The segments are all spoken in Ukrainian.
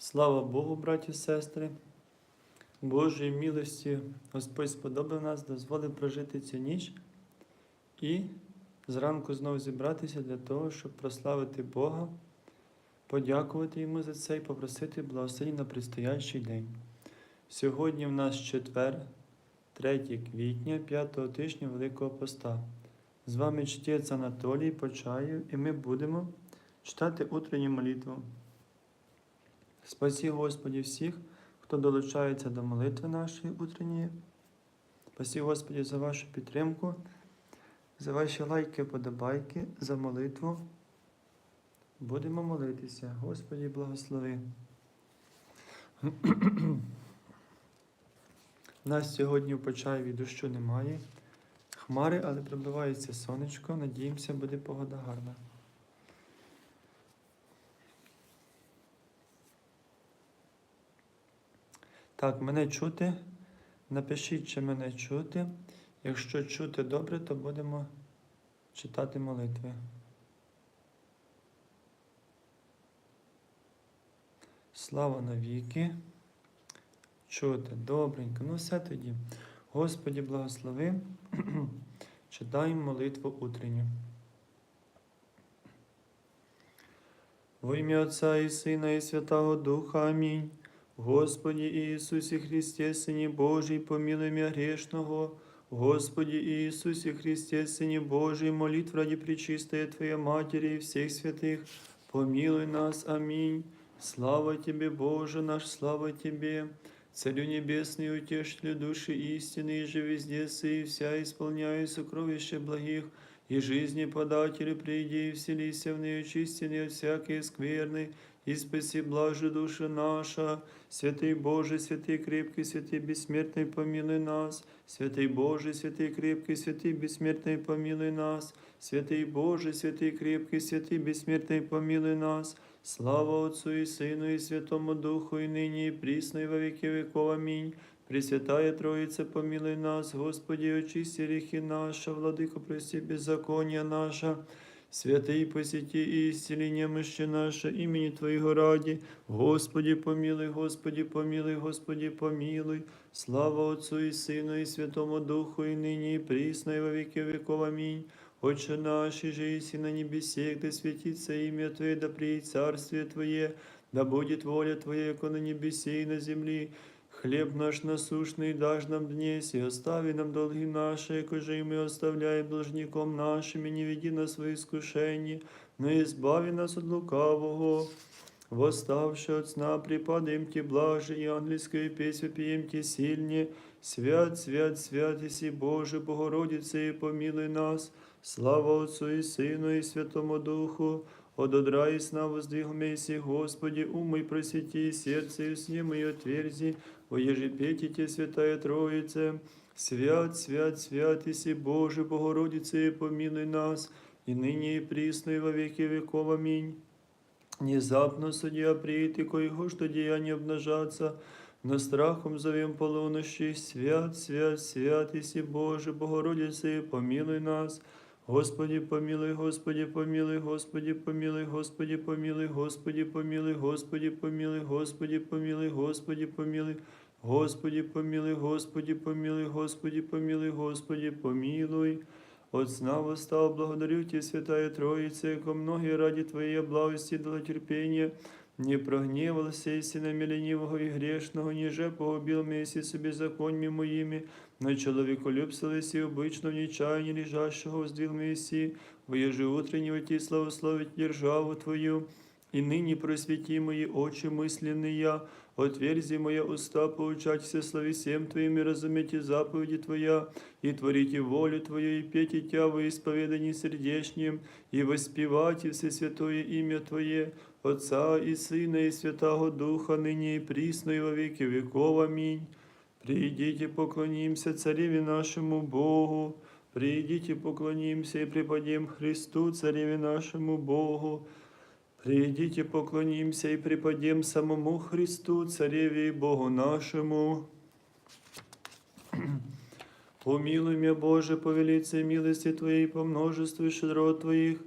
Слава Богу, браті і сестри. Божої милості Господь сподобав нас, дозволив прожити цю ніч і зранку знову зібратися для того, щоб прославити Бога, подякувати Йому за це і попросити благословення на предстоящий день. Сьогодні в нас четвер, 3 квітня, 5 тижня Великого Поста. З вами чтець Анатолій Почаєв, і ми будемо читати утренню молитву. Спасі Господі всіх, хто долучається до молитви нашої утренньої. Спасі Господі за вашу підтримку, за ваші лайки, подобайки, за молитву. Будемо молитися. Господі благослови. Нас сьогодні в Почаєві дощу немає. Хмари, але пробивається сонечко. Надіємося, буде погода гарна. Так, мене чути. Напишіть, чи мене чути. Якщо чути добре, то будемо читати молитви. Слава навіки. Чути. Добренько. Ну все тоді. Господі благослови. Читаємо молитву утренню. Во ім'я Отця і Сина, і Святого Духа. Амінь. Господі Ісусі Христе, Сині Божий, помилуй мя грешного. Господи Иисусе Христе, Сыне Божий, молитв ради Пречистая Твоя Матери и всех святых, помилуй нас. Аминь. Слава Тебе, Боже наш, слава Тебе. Царю Небесный, утешителю души истины, и же везде сы, и вся исполняя сокровища благих, и жизни подателю приди, и вселися в нее чистины от всякой скверны, и спаси блажи душа наша. Святый Боже, святый крепкий, святый бессмертный, помилуй нас. Святый Боже, святый крепкий, святый бессмертный, помилуй нас. Святый Боже, святый крепкий, святый бессмертный, помилуй нас. Слава Отцу и Сыну и Святому Духу, и ныне и присно, и во веки веков. Аминь. Пресвятая Троица, помилуй нас, Господи, очисти грехи наши, Владыко, прости беззакония наша. Святий посіті і ісцілі немощі наше, імені Твоєго раді. Господі помилуй, Господі помилуй, Господі помилуй. Слава Отцу і Сину, і Святому Духу, і нині, і присно, і во віки веков. Амінь. Отче наш, и же и на небесех, да святится имя Твое, да приедет царствие Твое, да будет воля Твоя, яко на небесе и на земле. Хлеб наш насущный дашь нам днесь, и остави нам долги наши, яко же и мы оставляем должником нашим, и не веди нас в искушение, но избави нас от лукавого. Восставши от сна, припадаем Ти блаже, и ангельскую песню пьем Ти сильнее. Свят, свят, свят, Иси Боже, Богородице, и помилуй нас. Слава Отцу и Сыну и Святому Духу, от одра и Господи, умой просвети, сердце и сне мое отверзи, во ежепетите, Святая Троице. Свят, свят, свят, Иси Боже, Богородице, помилуй нас, и ныне и присно, и во веки веков. Аминь. Внезапно судья приит, и коего что деяния обнажаться, но страхом зовем полунощи, свят, свят, свят, Иси Боже, Богородице, помилуй нас. Господи, помилуй, Господи, помилуй, Господи, помилуй, Господи, помилуй, Господи, помилуй, Господи, помилуй, Господи, помилуй, Господи, помилуй, Господи, помилуй, Господи, помилуй, Господи, помилуй, Господи, помилуй. От сна восстал, благодарю Тебя, Святая Троица, яко многие ради Твоей благости дала терпение, не прогнівалися і сина міленівого і грешного, ніже погубил місі собі законьми моїми, на чоловіку любсилися і обично в нічайні лежащого воздвіл місі, воєжи утренні оті славословить державу Твою, і нині просвіті мої очі мислі я отверзи моя уста, поучаться слави всем Твоим и разумейте заповеди Твоя, и творите волю Твою, и пейте Тя во исповедании сердечнем, и воспевайте все святое имя Твое, Отца и Сына и Святого Духа, ныне и присно, и во веки веков. Аминь. Придите, поклонимся Цареве нашему Богу. Придите, поклонимся и преподем Христу, Цареве нашему Богу. Придите, поклонимся и преподем самому Христу, Цареве и Богу нашему. Помилуй меня, Боже, по велице милости Твоей, по множеству щедрот Твоих,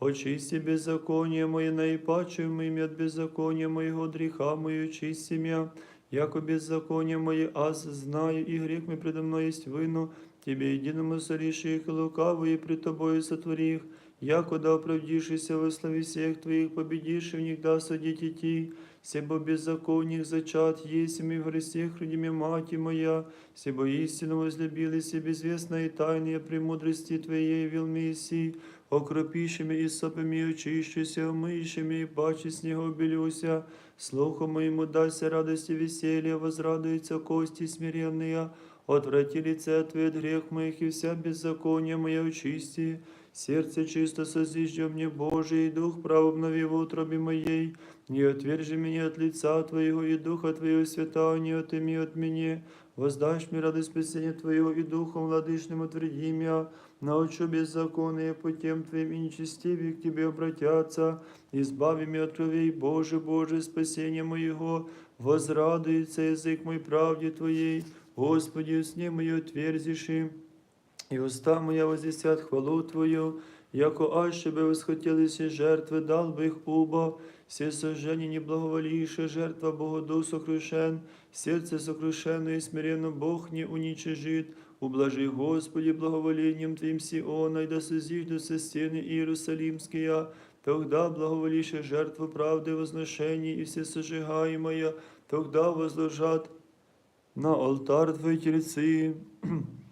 Очисти беззаконие мое, наипаче моими от беззакония моего греха мою очисти меня, яко беззаконие мое, аз знаю, и грех мой предо мной есть вину, Тебе единому соришь их, и лукавые пред Тобою сотвори яко да оправдишься во славе всех Твоих, победишь и в них да судить идти, себо беззаконных зачат есть и в Христе храними мати моя, себо истину возлюбились и безвестные тайны премудрости Твоей вел Мессии, окропишими и сопами очищуся, омыйшими и паче снегу белюся, слуху моему дайся радости веселья, возрадуются кости смиренные, Отврати лице Твое от грех моих и вся беззаконие мое очисти. Сердце чисто созиждя мне, Божий, и дух прав обнови в утробе моей. Не отвержи меня от лица Твоего, и духа Твоего свята не отыми от меня. Воздашь мне радость спасения Твоего, и духом владычным утверди меня. Научу беззаконные путем Твоим, и нечестивые к Тебе обратятся. Избави меня от кровей, Боже, Боже, спасение моего. Возрадуется язык мой правде Твоей. Господи, усни мою отверзиши, и уста моя возвестят хвалу Твою, яко аще бы восхотелись жертвы, дал бы их убо, все сожжения не благоволившие, жертва Богоду сокрушен, сердце сокрушенное и смиренно Бог не уничижит, ублажи, Господи, благоволением Твоим Сиона, и да созиждутся стены Иерусалимские, тогда благоволише жертву правды возношений и все сожигаемое, тогда возложат на алтарь Твои тельцы,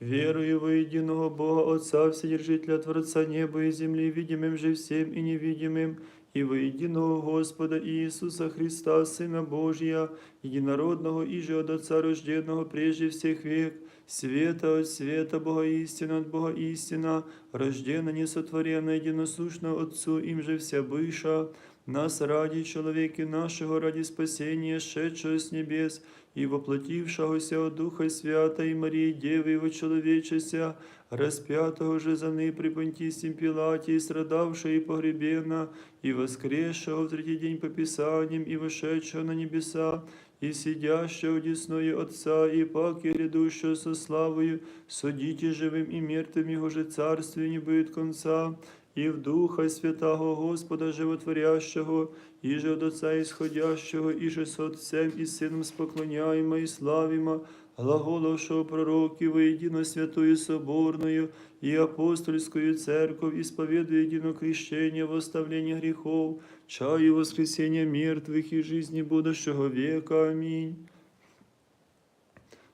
верую во единого Бога Отца, Вседержителя Творца неба и земли, видимым же всем и невидимым, и во единого Господа Иисуса Христа, Сына Божия, единородного и же от Отца рожденного прежде всех век, света от света, Бога истина от Бога истина, рождена, несотворена, единосущна Отцу, им же вся быша, нас ради человеки нашего, ради спасения, шедшего с небес, и воплотившегося от Духа Святой Марии Девы его человечеся, распятого же за ны при Понтисим Пилате, и страдавшего и погребена, и воскресшего в третий день по Писаниям, и вошедшего на небеса, и сидящего одесную Отца, и паки грядущего со славою, судите живым и мертвым Его же царствие не будет конца, и в Духа Святого Господа Животворящего, и же от Отца исходящего, и же с Отцем и Сыном споклоняемо и славимо, глаголовшего пророки воедино святую соборную и апостольскую церковь, исповедуя едино крещение в оставлении грехов, чаю воскресения мертвых и жизни будущего века. Аминь.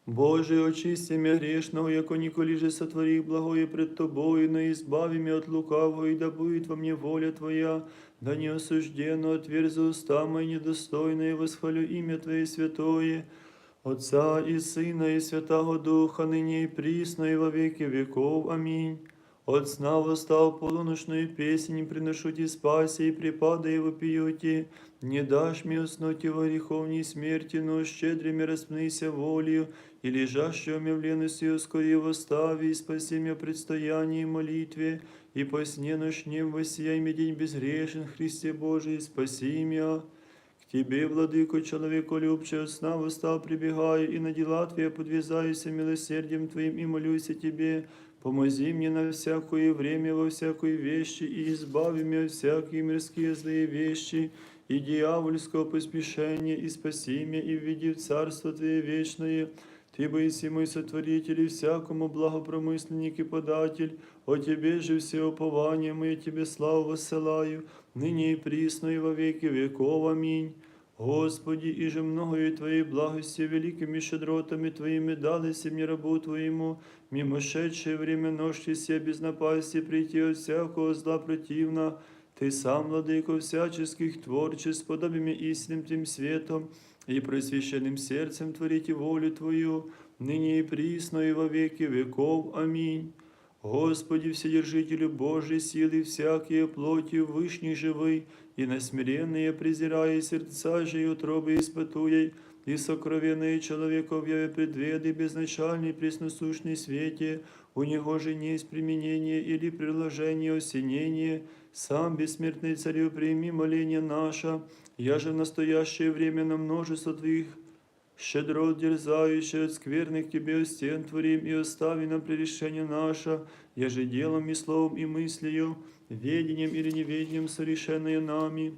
Боже, очисти меня грешного, яко николи же сотвори благое пред Тобою, но избави меня от лукавого, и да будет во мне воля Твоя, да не осужденно отверзи уста мои недостойные, восхвалю имя Твое святое, Отца и Сына и Святого Духа, ныне и присно, и во веки веков. Аминь. От сна восстал полуношную песнь, приношу ти спаси, и припады его пьете. Не дашь мне уснуть во греховней смерти, но щедрыми распнися волею, и лежащего мне в лености ускори восстави, и спаси меня предстоянии и молитве, и по сне ночнем воссияй мне день безгрешен, Христе Божий, спаси меня. К Тебе, владыко, человеку любче, сна восстал, прибегаю, и на дела Твои подвязаюся милосердием Твоим, и молюся Тебе, Помози мне на всякое время, во всякой вещи, и избави меня от всякие мирские злые вещи, и дьявольского поспешения, и спаси меня, и введи в Царство Твое вечное. Ты боиси мой сотворитель, и всякому благопромысленник и податель, о Тебе же все упование мое, Тебе славу воссылаю, ныне и присно, и во веки веков. Аминь. Господи, и же многою Твоей благости, великими щедротами Твоими дались мне рабу Твоему, мимошедшее время ночи все без напасти прийти от всякого зла противно, Ты сам, владыко всяческих творчеств, подобиями истинным Тем светом и просвященным сердцем творите волю Твою, ныне и присно, и во веки веков. Аминь. Господи, Вседержителю Божьей силы, всякие плотью вышний живый, и на смиренные презирая сердца же и утробы испытуя, и сокровенные человеков яве предведы безначальный пресносущный свете, у него же не есть применение или приложение осенение, сам бессмертный царю прими моление наше, я же в настоящее время на множество Твоих щедро дерзающий от скверных Тебе стен творим, и остави нам прегрешение наше, еже делом и словом и мыслью, ведением или неведением совершенное нами,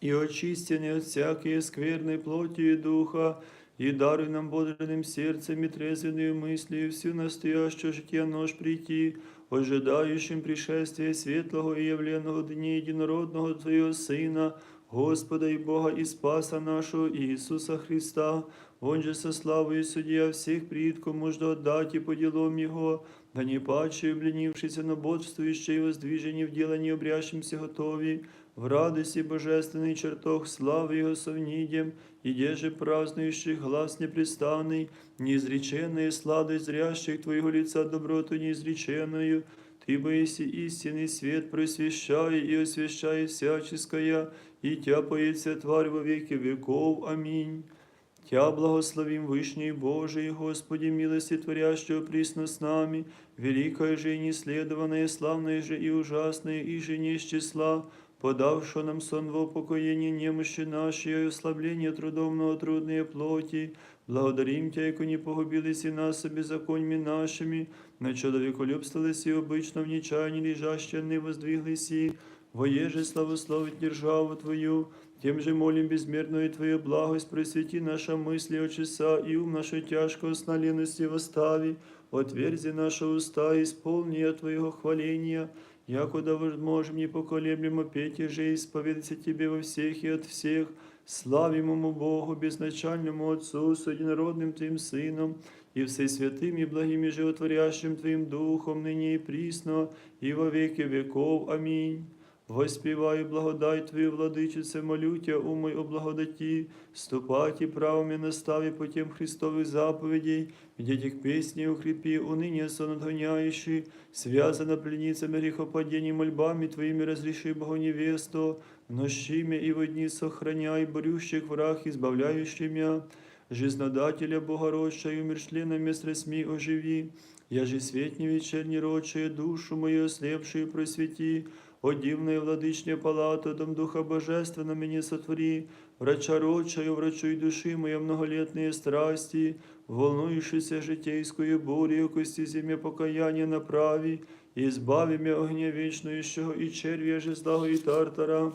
и очистенные от всякой скверной плоти и духа, и даруй нам бодрым сердцем и трезвенную мыслью всю настоящую жития нож прийти, ожидающим пришествия светлого и явленного дня единородного Твоего Сына, Господа и Бога и Спаса нашего Иисуса Христа, Он же со славою судья всех предков можно отдать и по делам Его, да не паче, обленившийся на бодствующее и воздвижение в дело не обрящимся готови, в радости божественный чертог славы Его совнидем, и деже празднующих глаз непрестанный, неизреченные сладость зрящих Твоего лица доброту неизреченную, Ты боиси истинный свет, просвещай и освящай всяческое, и Тя поется тварь во веки веков. Аминь. Тя благословим Вышний Божий, Господи, милости творящего присно с нами, великое же и неследованное, славное же и ужасное, и же не из числа, подавшо нам сон в упокоение немощи нашей, и ослабление трудовного трудные плоти, благодарим Тя, яко не погубились и нас беззаконьми нашими, на человеколюбствовались и обычно в нечаянии лежащие не воздвиглись и, воеже славословить державу Твою, тем же молим безмерную Твою благость, просвети наша мысли от часа и ум нашу тяжкого сна лености восстави, отверзи наши уста, исполни от Твоего хваления, якуда можем непоколеблемо петь и же исповедаться Тебе во всех и от всех, славимому Богу, безначальному Отцу, с единородным Твоим Сыном, и всесвятым и благим и животворящим Твоим Духом, ныне и присно, и во веки веков. Аминь. Воспіваю благодать Твою, владичице, молю Тя, умой о благодаті, ступати правами настави по тем Христовых заповедей, где этих песней укрепи, уныние сон отгоняющий, связана пленницами грехопадений мольбами Твоими разреши Богу невесту, нощими и во дни сохраняй, борющих враг, избавляющий мя, жизнодателя Богородча и умершленными средствами оживи, я же свет не вечерний рочая, душу мою ослепшую просвети, о дивная владычня палата, дом Духа Божественного мне сотвори, врача рочаю, врачуй души моя многолетные страсти, волнующейся житейскую бурю, кости земле покаяние направи, и избави меня огня вечнующего и червя жезлого и тартара.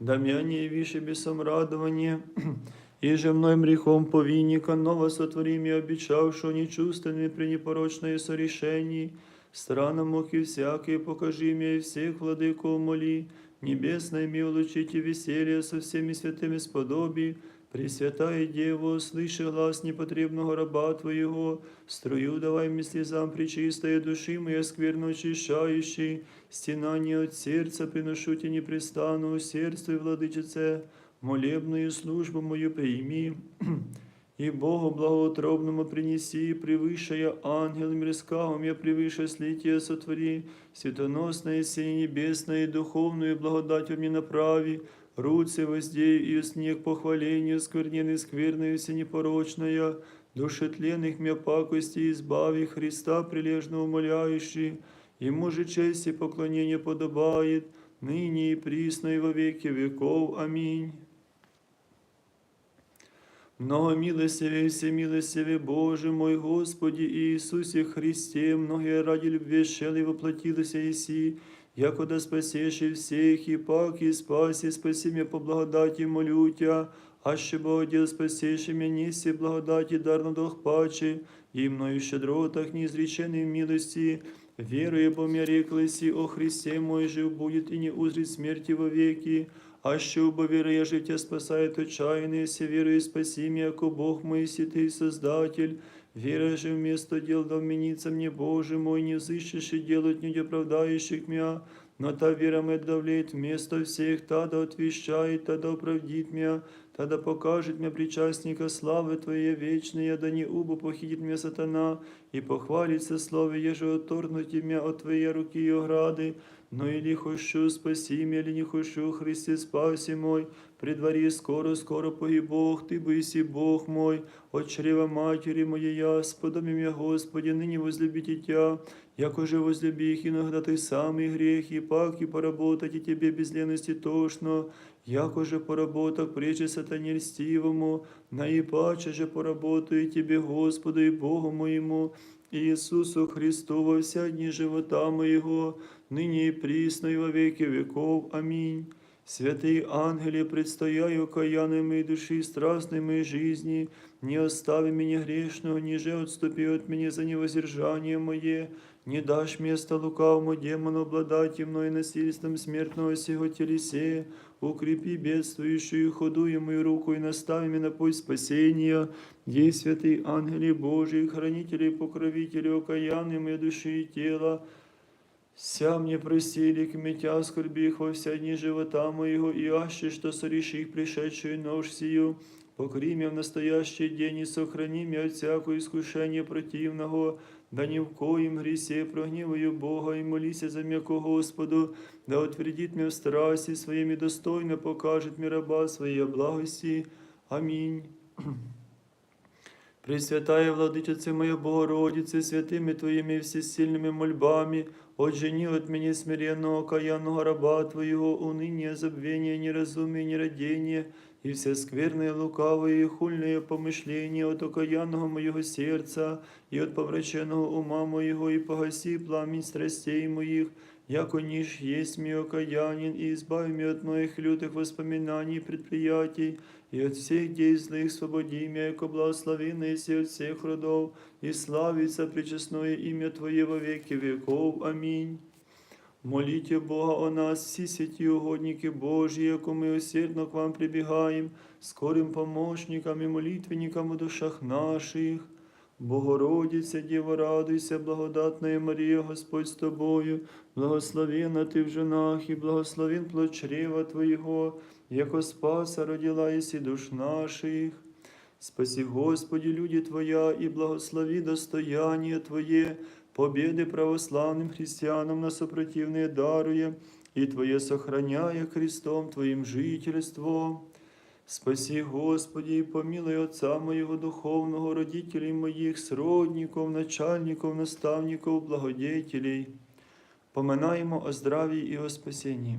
Да меня не више бесом радование, и же мной грехом повинника ново сотвори мне, обещавшего нечувственными при непорочное сорешении, Страна муки всякие, покажи мне и всех владыков моли, небесной ми улучите веселье со всеми святыми сподоби, Пресвятая Дева, слыши глаз непотребного раба Твоего, струю давай мне слезам причистая души моя скверно очищающий, стенание от сердца приношу тебе непрестанно, усердствуй, владычице, молебную службу мою прими. И Богу благоутробному принеси, превыше ангелам рескавым, я превыше слитие сотвори, светоносное сие небесное и духовную благодать мне направи, руцы воздей и снег похвалению, скверненной скверной все непорочная, душетленных мя пакости избави Христа прилежно умоляющий, Ему же честь и поклонение подобает, ныне и присно и во веки веков. Аминь. Много милостивый, всемилостивый Боже мой Господи Иисусе Христе, многие ради любви шели воплотились Иси, якода спасешь и всех, и пак, и спаси, спаси меня по благодати, молю Тя, аще Богодел спасешь меня, неси благодати, дарно дох паче, и мною щедротах неизреченной милости, веруя, бо мне рекласи, о Христе мой жив будет и не узрит смерти во веки, а що бо віра життя спасает отчаянные, все верою спаси меня, яко Бог мой, святый Создатель. Вера же вместо дел да вменится мне, Боже мой, не взыщешь и делать не оправдающих меня, но та вера моя давлеет вместо всех, та да отвещает, та да оправдит меня, та да покажет мне причастника славы Твоей вечной, да не убо похитит меня сатана, и похвалится слове, еже отторгнуть меня от Твоей руки и ограды, но или хочу спаси меня, или не хочу, Христе спаси мой, при дворі скоро, скоро погиб Бог, Ты быси Бог мой, от чрева матери моей я, сподобим я, Господи, ныне возлюбите Тя, яко же возлюби их иногда Ты самый грех, и пак и поработать и Тебе без лености тошно, яко же поработах прежде сатане льстивому, наипаче же поработаю Тебе, Господу и Богу моему, Иисусу Христу во вся дни живота моего, ныне и присно и во веки веков. Аминь. Святые ангели, предстояю окаянной моей души, страстной моей жизни, не остави меня грешного, ниже отступи от меня за невоздержание мое, не дашь место лукавому демону обладать мной насильством смертного сего телесе, укрепи бедствующую ходую мою руку и настави меня на путь спасения. Ей, святые ангели Божии, хранители и покровители окаянной моей души и тела, Ся мне просили к метя скорбих во вся дни живота моего, и аще, что сореших пришедшую нож сию, покри меня в настоящий день и сохрани меня от всякого искушения противного, да ни в коем гресе прогневаю Бога и молися за меня ко Господу, да утвердит меня в страсти своими достойно покажет мне раба своей благости. Аминь. Пресвятая Владычице моя Богородице, святыми Твоими всесильными мольбами, отжени от меня смиренного окаянного раба Твоего, уныние, забвение, неразумие, нерадение, и все скверные, лукавые и хульные помышления от окаянного моего сердца и от повраченного ума моего, и погаси пламень страстей моих, яко ниш есть ми окаянин, и избави меня от моих лютых воспоминаний и предприятий, и от всех дей злых свободи меня, яко благословенный си от всех родов, и славится причестное имя Твое во веки веков. Аминь. Молите Бога о нас, всі святі угодники Божі, яко ми усердно к вам прибігаємо, скорим помощникам і молитвенникам у душах наших. Богородиця, Діво, радуйся, благодатна Марія, Господь з тобою, благословена ти в женах і благословен плод чрева Твоєго, яко спаса родила єси душ наших. Спаси, Господи, люди Твоя, и благослови достояние Твое, победы православным христианам на сопротивные даруя, и Твое сохраняя Христом Твоим жительством. Спаси, Господи, и помилуй Отца моего духовного, родителей моих, сродников, начальников, наставников, благодетелей. Поминаємо о здравии и о спасении.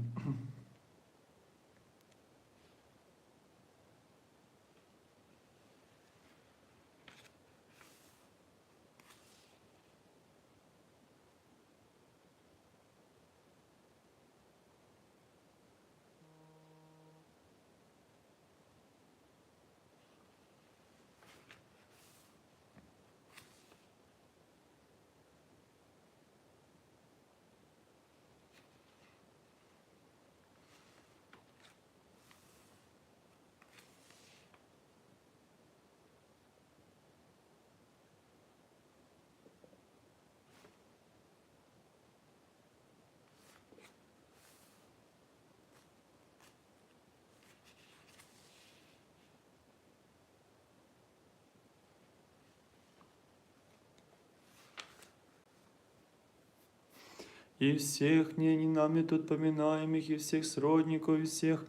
и всех ныне нами тут поминаемых, и всех сродников, и всех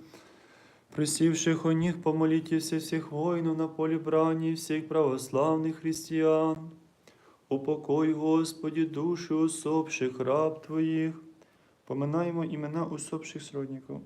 просивших о них, помолитесь всех воинов на поле брани, и всех православных христиан. Упокой, Господи, души усопших раб Твоих. Поминаємо імена усопших сродників.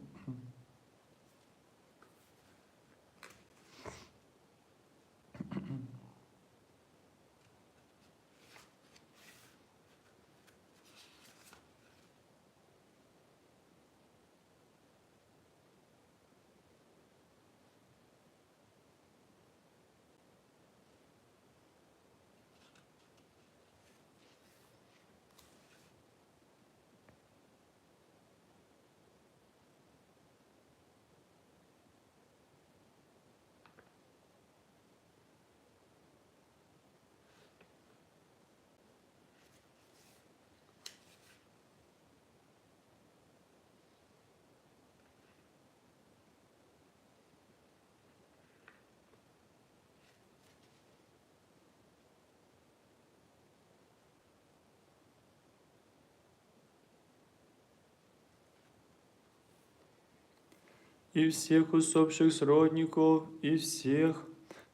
и всех усопших сродников, и всех,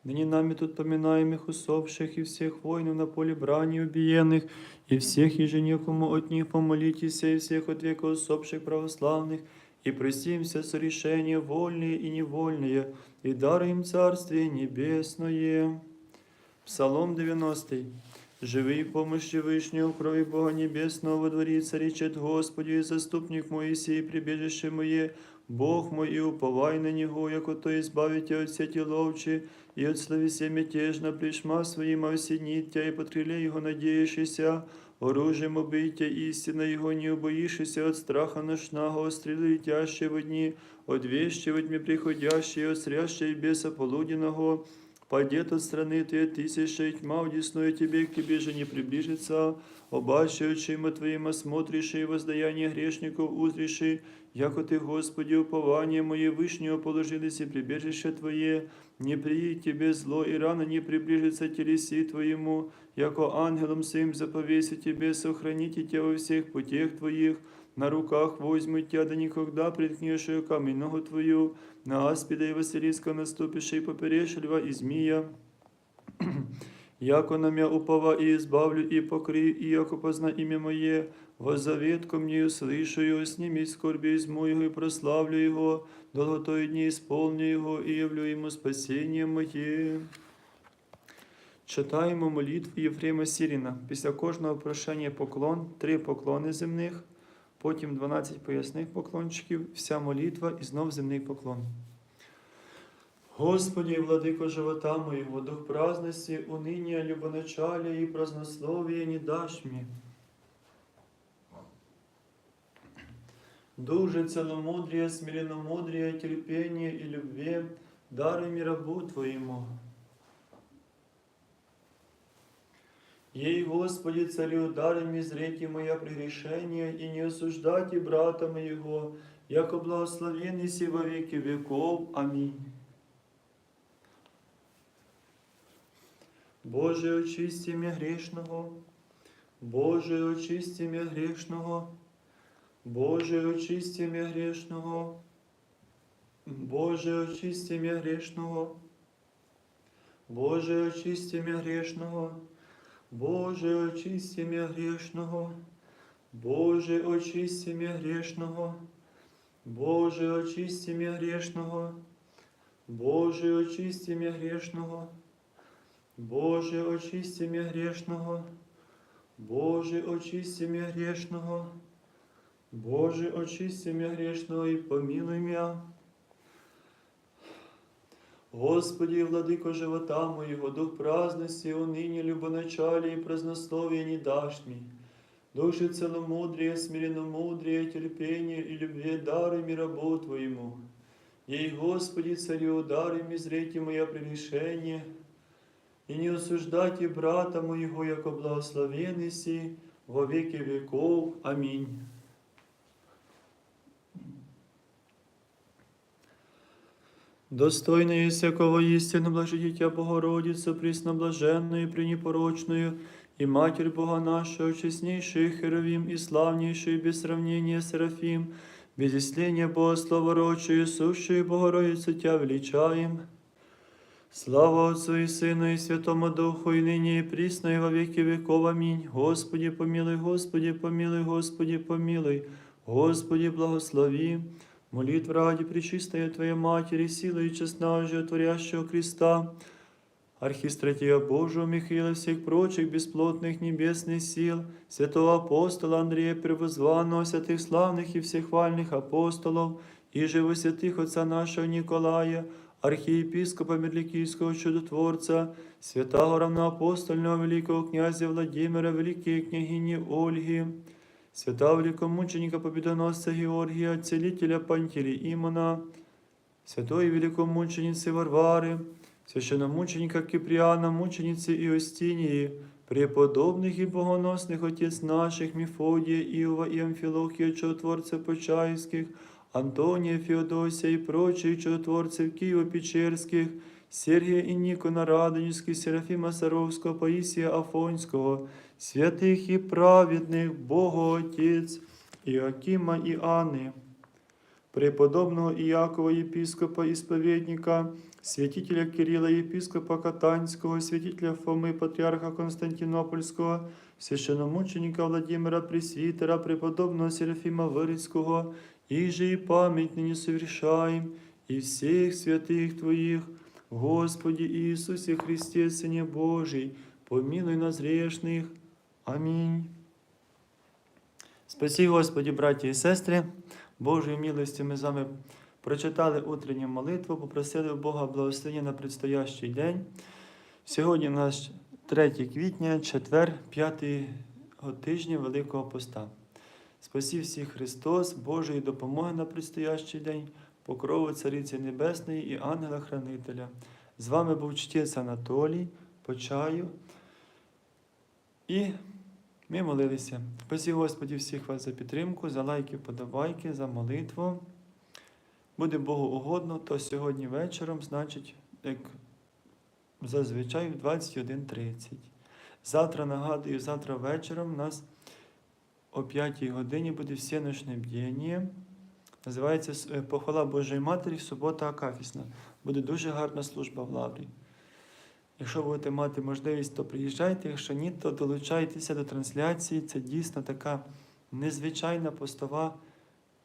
ныне нами тут поминаемых усопших, и всех воинов на поле брани убиенных, и всех еженекому от них помолитесь, и всех от века усопших православных, и простимся с решения вольные и невольные, и даруем Царствие Небесное. Псалом 90. Живи в помощи Вышнего, крови Бога Небесного, во дворе речет Господи, и заступник мой, сей прибежище мое, Бог мой, и уповай на Него, яко то избавите от сети ловчи, и от словесе мятежно пришма своим осенитя, и под крыле Его надеющийся, оружием убийте истина Его, не убоишься от страха ношного, от стрелы летящие в дни, от вещи во тьме приходящие, от срящей беса полуденного, Пойдет от страны твоей тысяча, и тьма удесную тебе, к тебе же не приближится. Обаче очима твоим осмотришь и воздаяние грешников узришь, яко ты, Господи, упование мое вышнего положились и прибежище Твое, не приедет тебе зло, и рано не приближится телеси Твоему, яко ангелом своим заповеси тебе, сохраните тебя во всех путях Твоих, на руках возьму тебя, да никогда приткнешь камень ногу Твою, на аспида и Василиска наступишь и поперешь льва и змия. Яко на мя упова и избавлю, и покри, и яко позна имя Мое, воззовет ко мне, услышу его, сними скорби из моего, и прославлю его, долготой дни исполню его, и явлю ему спасение моє. Читаємо молитву Єфрема Сіріна. Після кожного прошення поклон, три поклони земних, потім 12 поясних поклончиків, вся молитва і знов земний поклон. Господи, владыко живота моего, дух праздности, уныния, любоначалия и празднословия не дашь мне. Дух же целомудрия, смиренномудрия, терпения и любви, даруй мне рабу Твоему. Ей, Господи, царю, даруй мне зрейте моя прегрешения и не осуждайте брата моего, яко благословенный си во веки веков. Аминь. Боже, очисти мя грешного, Боже, очисти мя грешного, Боже, очисти мя грешного, Боже, очисти мя грешного, Боже, очисти мя грешного, Боже, очисти мя грешного, Боже, очисти мя грешного, Боже, очисти мя грешного, Боже, очисти мя грешного. Боже, очисти мя грешного, Боже, очисти мя грешного, Боже, очисти мя грешного и помилуй мя. Господи, владыко живота моего, дух праздности, уныне, любоначалие и празднословие не дашь мне. Души целомудрие, смиренномудрие, терпение и любви даруй мне рабу Твоему. Ей, Господи, царю, даруй мне зрейте моя прегрешение, и не осуждайте брата моего, яко благословенный си во веки веков. Аминь. Достойно є всякого істину, блажодіття Богородиця, прісно блаженною, приніпорочною, і матір Бога нашого, чесніший Херовім, і славніший, без сравнення Серафім, без ісління Бога словорочою, сущою Богородицю Тя величаєм. Слава Отцу і Сину, і Святому Духу, і нині, і прісно, і во віки віков. Амінь. Господі помілуй, Господі помілуй, Господі помилуй, Господі благослови. Молитва ради Пречистая Твоей Матери, силы и честна животворящего креста, Архистратия Божию Михаила, всех прочих бесплотных небесных сил, святого апостола Андрея Превозванного, святых славных и всех вальных апостолов, и живо святых отца нашего Николая, архиепископа Мерликийского чудотворца, святого равноапостольного великого князя Владимира, великой княгини Ольги, святого великомученика побідоносця Георгія, целителя Пантелі Імона, святої великомучениці Варвари, священномученика Кипріана, мучениці Іостінії, преподобних і богоносних отець наших Міфодія, Іова і Амфілохія, чудотворця Почаївських, Антонія Феодосія і прочих чудотворців Києво-Печерських, Сергія Інікона Радонівський, Серафіма Саровського, Паїсія Афонського, святих і праведних, Богоотець, Іакіма і Анни, преподобного Іакова єпіскопа і сповідника, святителя Кирила єпіскопа Катанського, святителя Фоми Патріарха Константинопольського, священомученика Владимира Пресвітера, преподобного Серафіма Вирицького, їх же і пам'ять нині совершаєм, і всіх святих Твоїх. Господі Ісусі Христе, Сині Божий, помилуй нас грешних. Амінь. Спасі, Господі, браті і сестри, Божою милостю ми з вами прочитали утренню молитву, попросили Бога благословення на предстоящий день. Сьогодні у нас 3 квітня, четвер, 5 тижня Великого Поста. Спасі всіх Христос, Божої допомоги на предстоящий день, покрову Цариці Небесної і ангела-хранителя. З вами був чтець Анатолій, Почаю. І ми молилися. Спасі Господі всіх вас за підтримку, за лайки, подобайки, за молитву. Буде Богу угодно, то сьогодні вечором, значить, як зазвичай в 21.30. Завтра нагадую, завтра вечором у нас о 5 годині буде всеночне бдіння. Називається е, Похвала Божої Матері, субота Акафісна. Буде дуже гарна служба в Лаврі. Якщо будете мати можливість, то приїжджайте, якщо ні, то долучайтеся до трансляції. Це дійсно така незвичайна постова,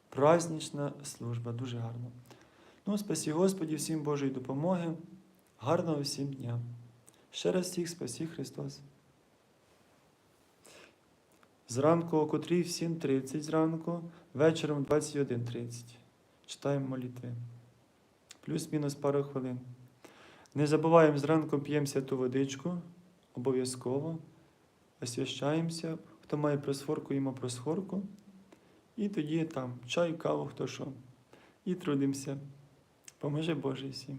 празднична служба. Дуже гарно. Ну, спасі Господі, всім Божої допомоги. Гарного всім дня. Ще раз всіх спасі Христос. Зранку о котрій в 7.30 зранку, вечором 21.30. Читаємо молитви. Плюс-мінус пару хвилин. Не забуваємо зранку п'ємо святу водичку, обов'язково. Освящаємося. Хто має просфорку, їмо просфорку. І тоді там чай, каву, хто що. І трудимося. Поможе Боже всім.